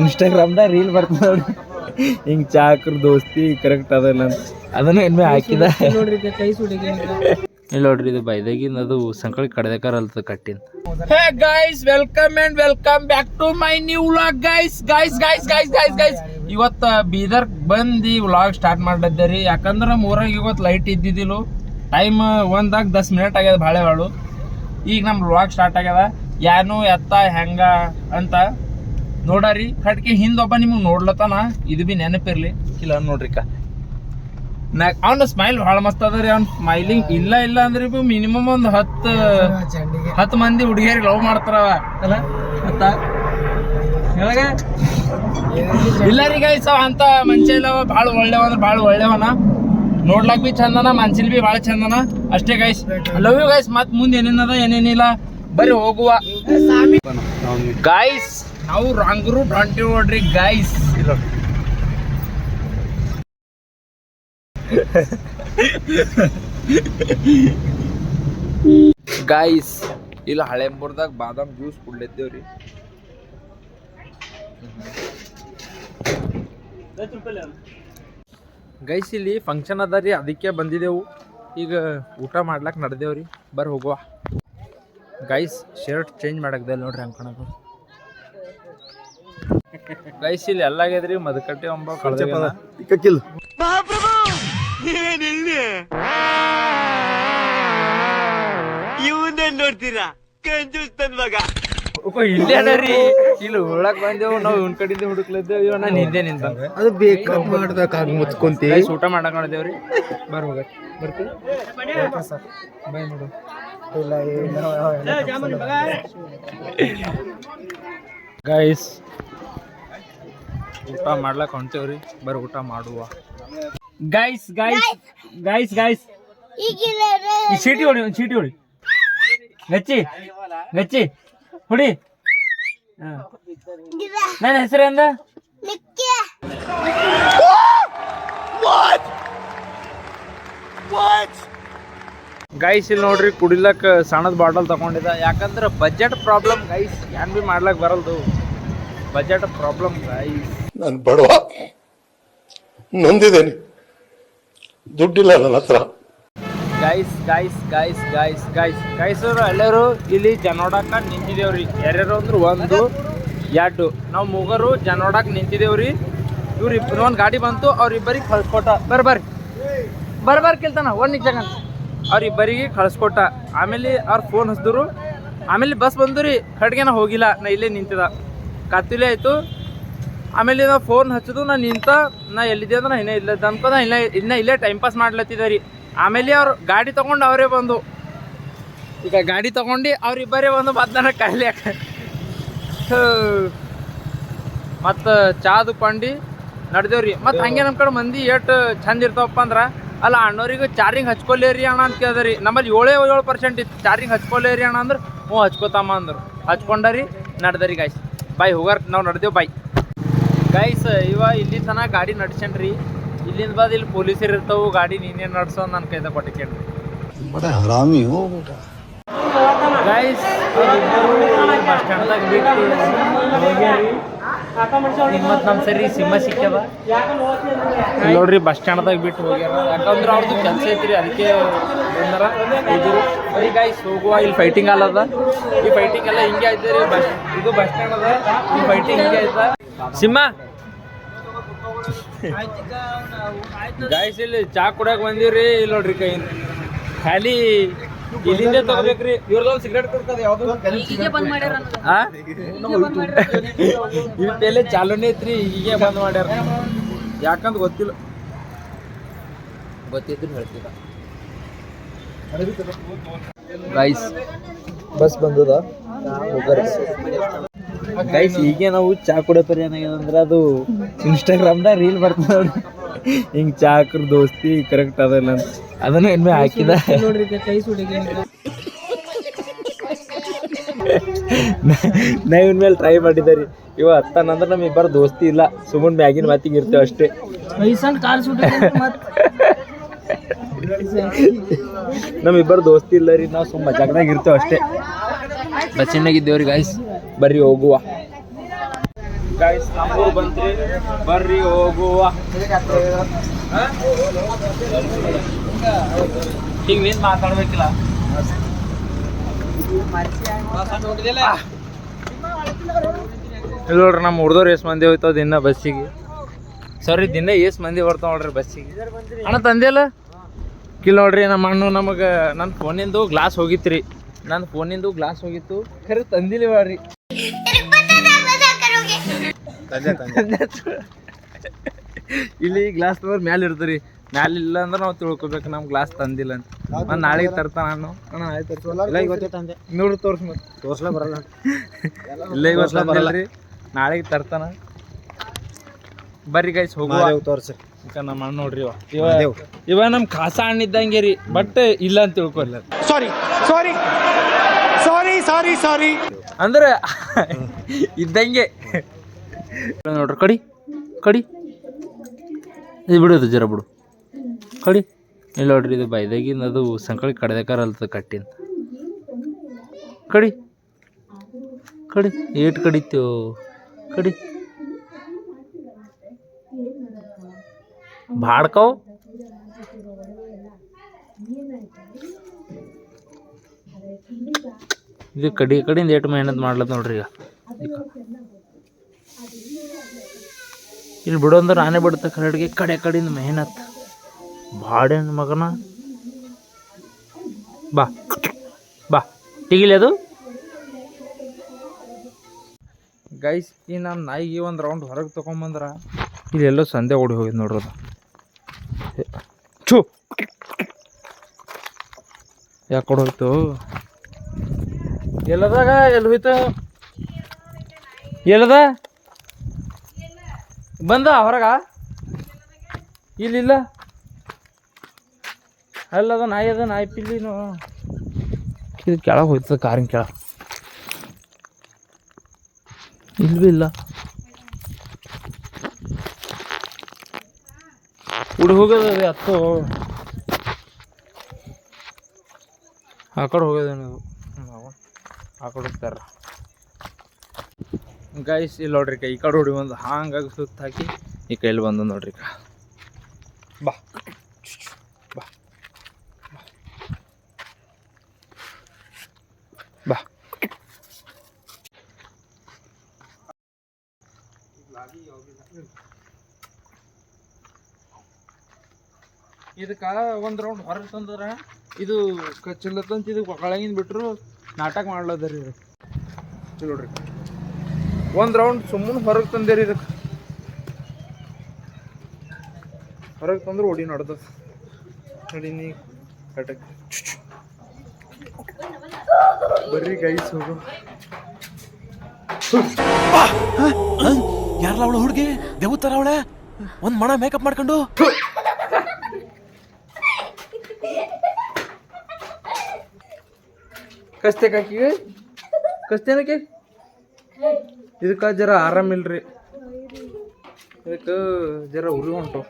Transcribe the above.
ಇನ್ಸ್ಟಾಗ್ರಾಮ್ದಾಗ reel ಬರ್ತದ ನೋಡಿ. ಹಿಂಗ್ ಚಾ ಹಾಕ್ರ ದೋಸ್ತಿ ಕರೆಕ್ಟ್ ಅದಲ್ಲ ಅಂತ. ಅದನ್ನ ಎಮ್ಮೆ ಹಾಕಿದ. ನೋಡ್ರಿ ಕೈ ಸುಡಿಗೆ ಇಲ್ಲ ನೋಡ್ರಿ ಇದು ಬೈದಾಗಿಂದ ಅದು ಸಂಕಳಿ ಕಡ್ದಕಾರ ಅಲ್ತದ ಕಟ್ಟಿನ. Hey guys welcome and welcome back to my new vlog guys guys guys guys guys guys ಇವತ್ತು ಬೀದರ್ ಬಂದು ವ್ಲಾಗ್ ಸ್ಟಾರ್ಟ್ ಮಾಡಿದ್ದೆ ರೀ. ಯಾಕಂದ್ರೆ ಮೂರಾಗ ಇವತ್ತು ಲೈಟ್ ಇದ್ದಿದ್ದಿಲ್ಲ. ಟೈಮ್ ಒಂದಾಗ ದಸ್ ಮಿನಿಟ್ ಆಗ್ಯದ ಭಾಳ ಬಾಳು ಈಗ ನಮ್ಮ ವ್ಲಾಗ್ ಸ್ಟಾರ್ಟ್ ಆಗ್ಯದ. ಯಾನು ಎತ್ತ ಹೆಂಗ ಅಂತ ನೋಡರಿ ಕಟ್ಗೆ ಹಿಂದೊಬ್ಬ ನಿಮಗೆ ನೋಡ್ಲತ್ತಾನ? ಇದು ಬಿ ನೆನಪಿರ್ಲಿ. ಇಲ್ಲ ನೋಡ್ರಿಕ ನಾ ಅವ್ನ ಸ್ಮೈಲ್ ಭಾಳ ಮಸ್ತ್ ಅದ ರೀ ಅವ್ನ. ಸ್ಮೈಲಿಂಗ್ ಇಲ್ಲ ಇಲ್ಲ ಅಂದ್ರೆ ಬಿ ಮಿನಿಮಮ್ ಒಂದು ಹತ್ತು ಹತ್ತು ಮಂದಿ ಹುಡುಗಿಯರಿಗೆ ಲವ್ ಮಾಡ್ತಾರವ ಅಲ್ಲ? ಮತ್ತ? ಇಲ್ಲ ರೀ ಗೈಸ್ ಅವ ಅಂತ ಮನುಷ್ಯ ಇಲ್ಲವ ಭಾಳ ಒಳ್ಳೆವ ಅಂದ್ರೆ ಭಾಳ ಒಳ್ಳೆವನ. ನೋಡ್ಲಾಕ್ ಬಿ ಚಂದನ ಮನ್ಸಿಲ್ ಬಿ ಭಾಳ ಚಂದನ. ಅಷ್ಟೇ ಗೈಸ್ ಲವ್ ಯು ಗೈಸ್ ಮತ್ ಮುಂದೆ ಏನೇನದ ಏನೇನಿಲ್ಲ. ಬರೀ ಹೋಗುವ. ಗೈಸ್ ನಾವು ರಾಂಗ್ ರೂಟ್ ಹೊಂಟಿವಿ ನೋಡ್ರಿ ಗೈಸ್ ಇಲ್ಲ ಗೈಸ್ ಇಲ್ಲ ಹಳೆಂಬುರ್ದಾಗ ಬಾದಾಮ್ ಜ್ಯೂಸ್ ಕುಡ್ಲಿದ್ದೇವ್ರಿ. ಗೈಸ್ ಇಲ್ಲಿ ಫಂಕ್ಷನ್ ಅದ ರೀ, ಅದಕ್ಕೆ ಬಂದಿದ್ದೆವು. ಈಗ ಊಟ ಮಾಡ್ಲಾಕ್ ನಡೆದೇವ್ರಿ ಬರ್ರಿ ಹೋಗುವ. ಗೈಸ್ ಶರ್ಟ್ ಚೇಂಜ್ ಮಾಡಕ್ದೆ ನೋಡ್ರಿ ಅನ್ಕೊಳಕು ಗೈಸ್ ಇಲ್ಲಿ ಎಲ್ಲ ಆಗ್ಯದ್ರಿ ಮದಕಟ್ಟಿ ಒಂಬ ಕಳ್ದ ಇಲ್ಲೇ ಅದಾರಿ ಇಲ್ಲಿ ಉಳಕ್ ಬಂದೇವು ನಾವು ಇವನ್ ಕಡೆಯಿಂದ ಹುಡುಕ್ಲದ್ದೇವ್. ಇವ ನಾನು ಹಿಂದೆ ನಿಂತ ಅದು ಮಾಡ್ದಾಗ ಊಟ ಮಾಡಕ್ ಮಾಡಿದೇವ್ರಿ ಬರ್ ಹೋಗ ಬರ್ತೀವಿ ಬಾಯ್ ನೋಡು. ಇಲ್ಲ ಗೈಸ್ ಊಟ ಮಾಡ್ಲಕ್ ಹೊಂಟೇವ್ರಿ ಬರ್ ಊಟ ಮಾಡುವ. ಗೈಸ್ ಗೈಸ್ ಗೈಸ್ ಗೈಸ್ ಈ ಚೀಟಿ ಹೊಡಿ ಒಂದು ಚೀಟಿ ಹೊಡಿ. ಗಚ್ಚಿ ಗಚ್ಚಿ ಹೊಡಿ. ಹಾ. ನನ್ನ ಹೆಸರು ಎಂದ? ಗೈಸ್ ಇಲ್ಲಿ ನೋಡ್ರಿ ಕುಡಿಲಕ್ ಸಣ್ಣದ ಬಾಟಲ್ ತಗೊಂಡಿದ್ದ ಯಾಕಂದ್ರೆ ಬಜೆಟ್ ಪ್ರಾಬ್ಲಮ್ ಗೈಸ್ ಏನ್ ಬಿ ಮಾಡ್ಲಕ್ ಬರಲ್ದು. ಬಜೆಟ್ ಪ್ರಾಬ್ಲಮ್ ಗೈಸ್ ನಾನು ಬಡವ. ನೊಂದಿದ್ದೇನೆ. ದುಡ್ಡಿಲ್ಲ ನನ್ನ ಹತ್ರ. Guys guys guys guys guys guys ಎಲ್ಲರೂ ಇಲ್ಲಿ ಜನೋಡಾಕ ನಿಂತಿದೇವ್ರಿ. ಯಾರ್ಯಾರು ಅಂದ್ರೆ ಒಂದು, ಎರಡು. ನಾವು ಮೂಗರು ಜನೋಡಾಕ್ ನಿಂತಿದೇವ್ರಿ. ಇವ್ರು ಇಬ್ಬರು ಒಂದು ಗಾಡಿ ಬಂತು, ಅವ್ರಿಬ್ಬರಿಗೆ ಕಳ್ಸ್ಕೊಟ್ಟ. ಬರ್ರಿ ಬರ್ರಿ. ಬರ್ ಬರ್ ಕೇಳ್ತಾನ, ಒಂದು ನಿಮಿಷ ಅವ್ರಿಬ್ಬರಿಗೆ ಕಳ್ಸ್ಕೊಟ್ಟ. ಆಮೇಲೆ ಅವ್ರು ಫೋನ್ ಹಚ್ಚಿದ್ರು ಆಮೇಲೆ ಬಸ್ ಬಂದು ರೀ ಕಡೆಗೆ ಹೋಗಿಲ್ಲ. ನಾ ಇಲ್ಲೇ ನಿಂತಿದ ಕತ್ತಿಲೇ ಆಯ್ತು. ಆಮೇಲೆ ನಾ ಫೋನ್ ಹಚ್ಚಿದು, ನಾ ನಿಂತ, ನಾ ಎಲ್ಲಿದ್ದೆ ಅಂದ್ರೆ ಇನ್ನೇ ಇಲ್ಲ ಅನ್ಕೋ, ನಾ ಇಲ್ಲ, ಇನ್ನ ಇಲ್ಲೇ ಟೈಮ್ ಪಾಸ್ ಮಾಡ್ಲತ್ತಿದ್ದೆ ರೀ. ಆಮೇಲೆ ಅವ್ರು ಗಾಡಿ ತೊಗೊಂಡು ಅವರೇ ಬಂದು. ಈಗ ಗಾಡಿ ತಗೊಂಡು ಅವ್ರಿಬ್ಬರೇ ಬಂದು ಮತ್ತೆ ನನಗೆ ಕಾಯ್ಲ್ಯಾಕ ಮತ್ತು ಚಾದು ಪಂಡಿ ನಡ್ದೇವ್ರಿ ಮತ್ತು ಹಂಗೆ ನಮ್ಮ ಕಡೆ ಮಂದಿ ಎಷ್ಟು ಚಂದ ಇರ್ತಾವಪ್ಪ ಅಂದ್ರೆ, ಅಲ್ಲ ಅಣ್ಣವ್ರಿಗೆ ಚಾರ್ಜಿಂಗ್ ಹಚ್ಕೊಲೇರಿ ಅಣ್ಣ ಅಂತ ಕೇಳಿದ್ರಿ ನಮ್ಮಲ್ಲಿ ಏಳೇ ಏಳು ಪರ್ಸೆಂಟ್ ಇತ್ತು. ಚಾರ್ಜಿಂಗ್ ಹಚ್ಕೊಲೇರಿ ಅಣ್ಣ ಅಂದ್ರೆ, ಹ್ಞೂ ಹಚ್ಕೋತಮ್ಮ ಅಂದ್ರು. ಹಚ್ಕೊಂಡರಿ ನಡ್ದರಿ ಗಾಯ್ಸ್ ಬಾಯ್ ಹೋಗಾರ, ನಾವು ನಡ್ದೇವು ಬಾಯ್ ಗೈಸ್ ಇವ ಇಲ್ಲಿ ತನಕ ಗಾಡಿ ನಡ್ಸೇನ್ರಿ ಇಲ್ಲಿಂದ ಬಾದ್ ಇಲ್ಲಿ ಪೊಲೀಸರು ಇರ್ತಾವು ಗಾಡಿ ನೀನೇ ನಡ್ಸೋ ನನ್ನ ಕೈದ ಕೊಟ್ಟಿಕೇನ್ರಿ ಗೈಸ್ ಬಸ್ ಸ್ಟ್ಯಾಂಡ್ದಾಗ ಬಿಟ್ಟು ಹೋಗ್ಯಾರಿ. ಮತ್ತು ನಮ್ಮ ಸರಿ ಸಿಂಹ ಸಿಕ್ಕದ ನೋಡ್ರಿ ಬಸ್ ಸ್ಟ್ಯಾಂಡ್ದಾಗ ಬಿಟ್ಟು ಹೋಗ್ಯಾರ. ಯಾಕಂದ್ರೆ ಅವ್ರದ್ದು ಕೆಲಸ ಐತ್ರಿ ಅದಕ್ಕೆ ಬಂದಾರ. ಸರಿ ಗಾಯ್ಸ್ ಹೋಗುವ ಇಲ್ಲಿ ಫೈಟಿಂಗ್ ಅಲ್ಲದ ಈ ಫೈಟಿಂಗ್ ಎಲ್ಲ ಹಿಂಗೆ ಐತೆ ರೀ ಬಸ್ ಇದು ಬಸ್ ಸ್ಟ್ಯಾಂಡ್ ಅದ. ಈ ಫೈಟಿಂಗ್ ಹಿಂಗೆ ಐತ ಸಿಂಹ? ಗಾಯ್ಸ್ ಇಲ್ಲಿ ಚಾ ಕುಡಕ್ ಬಂದಿವ್ರಿ. ಇಲ್ಲಿ ನೋಡ್ರಿ ಕೈ. ಖಾಲಿ ಇಲ್ಲಿಂದ ತಗೋಬೇಕ್ರಿ. ಇವ್ರದೊಂದು ಸಿಗರೇಟ್ ಕೊಡ್ತದೆ ಯಾವ್ದು. ಇವ್ ಚಾಲೂನೇ ಐತ್ರಿ. ಹೀಗೆ ಬಂದ್ ಮಾಡ್ಯಾರ. ಯಾಕಂದ್ ಗೊತ್ತಿಲ್ಲ. ಗೊತ್ತಿದ್ರು ಹೇಳ್ತಿಲ್ಲ ಗೈಸ್ ಬಸ್ ಬಂದದ? ಗೈಸ್ ಈಗ ನಾವು ಚಾ ಕುಡಿಯೋ ಪರಿ ಏನಾಗ್ಯದ ಅಂದ್ರೆ ಅದು ಇನ್ಸ್ಟಾಗ್ರಾಮ್ದಾಗ ರೀಲ್ ಬರ್ತದೆ ನೋಡಿ. ಹಿಂಗ್ ಚಾ ಹಾಕ್ರ ದೋಸ್ತಿ ಕರೆಕ್ಟ್ ಅದಲ್ಲ ಅಂತ. ಅದನ್ನ ಇನ್ಮೆ ಹಾಕಿದ. ನೋಡ್ರಿ ಕೈ ಸುಡಿಗೆ ನಾ ಇವನ್ ಮೇಲೆ ಟ್ರೈ ಮಾಡಿದಾರಿ ಇವ ಹತ್ತಾನಂದ್ರೆ ನಮ್ ಇಬ್ಬರು ದೋಸ್ತಿ ಇಲ್ಲ. ಸುಮ್ಮನೆ ಮ್ಯಾಗಿನ ಮಾತಿಗೆ ಇರ್ತೇವೆ ಅಷ್ಟೇ. ನಮ್ಮಿಬ್ಬರು ದೋಸ್ತಿ ಇಲ್ಲ ರೀ. ನಾವು ಸುಮ್ಮ ಜಗದಾಗ ಇರ್ತೇವೆ ಅಷ್ಟೇ. ಬಸ್ಸಿನಾಗಿದ್ದೇವ್ರಿ ಗಾಯ್ಸ್ ಬರ್ರಿ ಹೋಗುವ. ಗೈಸ್ ನಮ್ಮೂರು ಬಂತ್ರಿ. ಬರ್ರಿ ಹೋಗುವ. ಈಗ ನೀನ್ ಮಾತಾಡ್ಬೇಕಿಲ್ಲ. ಇಲ್ಲ ನೋಡ್ರಿ ನಮ್ಮ ಹುಡ್ದವ್ರು ಎಷ್ಟು ಮಂದಿ ಹೋಯ್ತಾವ ದಿನ ಬಸ್ಸಿಗೆ. ಸರಿ ದಿನ ಎಷ್ಟು ಮಂದಿ ಬರ್ತಾವ ನೋಡ್ರಿ ಬಸ್ಸಿಗೆ. ಅಣ್ಣ ತಂದೆಲ್ಲ ಕಿಲ್ ನೋಡ್ರಿ ನಮ್ಮ ಅಣ್ಣ ನಮಗೆ ನನ್ನ ಫೋನಿಂದು ಗ್ಲಾಸ್ ಹೋಗಿತ್ತು ರೀ ನನ್ನ ಫೋನಿಂದು ಗ್ಲಾಸ್ ಹೋಗಿತ್ತು. ಖರೆ ತಂದಿಲ್ಲ ಬರ್ರಿ ಇಲ್ಲಿ ಗ್ಲಾಸ್ ತಗೋರ್ ಮ್ಯಾಲ ಇರ್ತರಿ ಮ್ಯಾಲ ಇಲ್ಲ ಅಂದ್ರೆ ನಾವು ತಿಳ್ಕೊಬೇಕು ನಮ್ ಗ್ಲಾಸ್ ತಂದಿಲ್ಲ ಅಂತ. ನಾಳೆ ನಾಳೆಗೆ ತರ್ತಾನ ನಾನು. ಅಣ್ಣ ಆಯ್ತು ನೋಡ್ರಿ ತೋರ್ಸ್ ಮತ್ತೆ ತೋರ್ಸ್ಲಾ ಬರಲ್ಲ. ಇಲ್ಲ ಇವತ್ತು ತಂದಿಲ್ರಿ ನಾಳೆಗೆ ತರ್ತಾನ. ಬರ್ರಿ ಗೈಸ್ ಹೋಗುವ. ತೋರ್ಸಿ. ಈಗ ನಮ್ಮ ಅಣ್ಣ ನೋಡ್ರಿ ಇವ. ಇವ ಇವ ನಮ್ ಕಾಸ ಹಣ್ಣು ಇದ್ದಂಗೆ ರೀ. ಬಟ್ ಇಲ್ಲ ಅಂತ ತಿಳ್ಕೊಲ್ಲ ಸಾರಿ ಸಾರಿ. ಸಾರಿ ಸಾರಿ ಸಾರಿ. ಅಂದ್ರೆ ಇದ್ದಂಗೆ. ನೋಡ್ರಿ ಕಡಿ ಕಡಿ. ಇದು ಬಿಡೋದು ಜರ ಬಿಡು. ಕಡಿ. ಇಲ್ಲ ನೋಡ್ರಿ ಇದು ಬೈದಾಗಿಂದ ಅದು ಸಂಕಳಿ ಕಡ್ದೇಕಾರ ಅಲ್ತದ ಕಟ್ಟಿಂದ. ಕಡಿ. ಕಡಿ ಏಟ್ ಕಡಿತೀವ್ ಕಡಿ. ಬಾಡ್ಕವ್ ಇದು ಕಡಿ ಕಡಿಂದ ಎಷ್ಟು ಮೆಹನತ್ ಮಾಡ್ಲತ್ತ ನೋಡ್ರಿ ಈಗ. ಇಲ್ಲಿ ಬಿಡು ಅಂದ್ರೆ ನಾನೇ ಬಿಡ್ತ ಕರಡಿಗೆ ಕಡೆ ಕಡಿಂದ ಮೆಹನತ್ ಬಾಡೇನ್ ಮಗನ. ಬಾ ಬಾ. ಟಿಗಿಲಿ ಅದು. ಗೈಸ್ ಈ ನಮ್ಮ ನಾಯಿಗೆ ಒಂದು ರೌಂಡ್ ಹೊರಗೆ ತೊಗೊಂಬಂದ್ರ ಇಲ್ಲೆಲ್ಲೋ ಸಂದೆ ಓಡಿ ಹೋಗಿದ್ ನೋಡ್ರದು ಚೂ ಯಾಕೆ ಕೊಡ್ ಹೋಯ್ತು? ಎಲ್ಲದಾಗ ಎಲ್ಲಿ ಹೋಯ್ತು? ಎಲ್ಲದ? ಬಂದ ಹೊರಗ? ಇಲ್ಲಿಲ್ಲ ಅಲ್ಲದ ನಾಯಿ ಅದ, ನಾಯಿ ಪಿಲ್ಲಿನು ಇದು ಕೆಳಗೆ ಹೋಯ್ತದ, ಕಾರಿನ ಕೆಳ ಇಲ್ಲಿ ಭೀ ಇಲ್ಲ. ಹೋಗೋದ ಅದೇ ಹತ್ತು ಆ ಕಡೆ ಹೋಗ್ಯದ ಅದು. ನಾವು ಹೋಗ್ತಾರ ಗೈಸ್ ಇಲ್ಲಿ ನೋಡ್ರಿ ಈ ಕಡೆ ಹೊಡಿ ಒಂದು ಹಾಂಗಾಗಿ ಸುತ್ತ ಹಾಕಿ ಈ ಕೈಲಿ ಬಂದು ನೋಡ್ರಿ ಕಾ ಬಾ. ಬಾ. ಬಾ. ಇದಕ್ಕೆ ಒಂದು ರೌಂಡ್ ಹೊರಗೆ ತಂದ್ರ. ಇದು ಕಚ್ಚಲತ್ತಂತ ಇದು ಒಳಗಿಂದ ಬಿಟ್ರು ನಾಟಕ ಮಾಡ್ಲದರಿ ಇದು. ನೋಡ್ರಿ. ಒಂದು ರೌಂಡ್ ಸುಮ್ಮನೆ ಹೊರಗೆ ತಂದೇರಿ ಇದಕ್ಕೆ ಹೊರಗೆ ತಂದ್ರೆ ಓಡಿ ನಡ್ದ ನೋಡಿ ನೀ ಕಟಕ್. ಬರ್ರಿ ಗೈಸ್ ಹೋಗು. ಯಾರಲ್ಲ ಅವಳು ಹುಡುಗಿ? ದೇವತರ ಅವಳೆ? ಒಂದು ಮಣ ಮೇಕಪ್ ಮಾಡ್ಕೊಂಡು? ಕಸ್ತೆ ಕಾಕಿಗೆ ಕಸ್ತೇನಕ್ಕೆ ಇದಕ್ಕೆ ಜರ ಆರಾಮಿಲ್ರಿ. ಇದಕ್ಕೆ ಜರ ಉರಿ ಹೊಂಟು